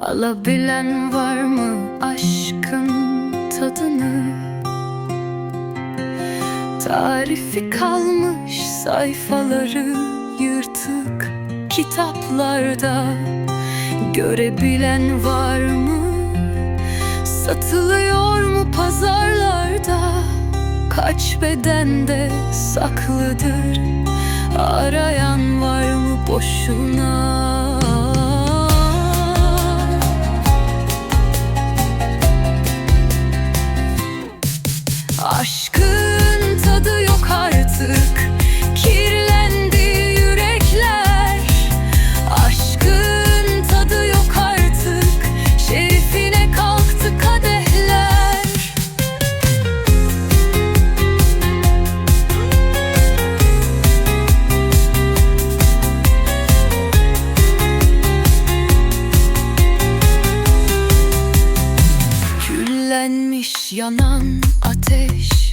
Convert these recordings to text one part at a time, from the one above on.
Alabilen var mı aşkın tadını Tarifi kalmış sayfaları yırtık kitaplarda Görebilen var mı? Satılıyor mu pazarlarda? Kaç bedende saklıdır? Arayan var mı boşuna? Yanan ateş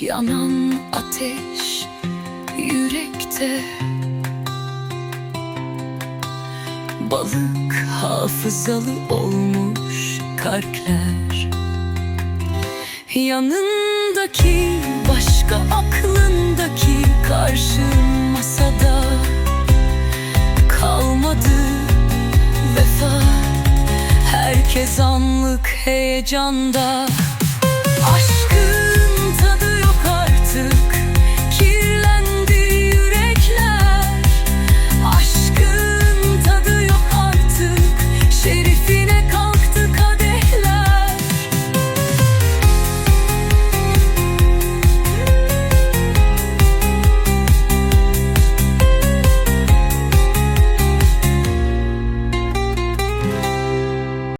yanan ateş yürekte. Balık hafızalı olmuş kalpler. Yanındaki başka aklındaki karşı masada Kalmadı vefa. Herkes anlık heyecanda